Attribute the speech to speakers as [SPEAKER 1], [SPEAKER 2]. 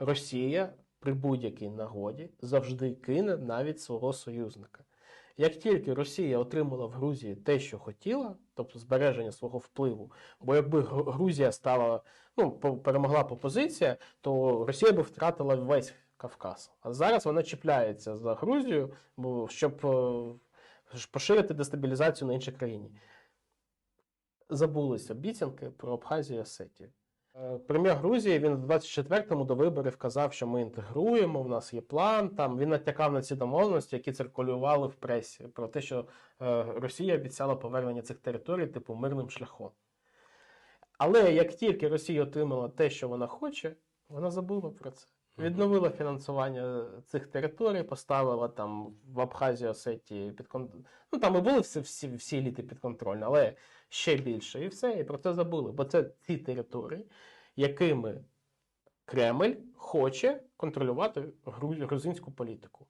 [SPEAKER 1] Росія при будь-якій нагоді завжди кине навіть свого союзника. Як тільки Росія отримала в Грузії те, що хотіла, тобто збереження свого впливу, бо якби Грузія стала, ну, по- перемогла пропозиція, то Росія би втратила весь Кавказ. А зараз вона чіпляється за Грузію, бо щоб е, поширити дестабілізацію на інші країни. Забулись обіцянки про Абхазію і Осетію. Е, Прем'єр Грузії він в 24-му до виборів казав, що ми інтегруємо, в нас є план. Там він натякав на ці домовленості, які циркулювали в пресі, про те, що е, Росія обіцяла повернення цих територій, типу, мирним шляхом. Але як тільки Росія отримала те, що вона хоче, вона забула про це. Відновила фінансування цих територій, поставила там в Абхазії, Осетії під контроль. Ну там і були всі, всі, всі еліти підконтрольні, але ще більше. І все, і про це забули. Бо це ті території, якими Кремль хоче контролювати грузинську політику.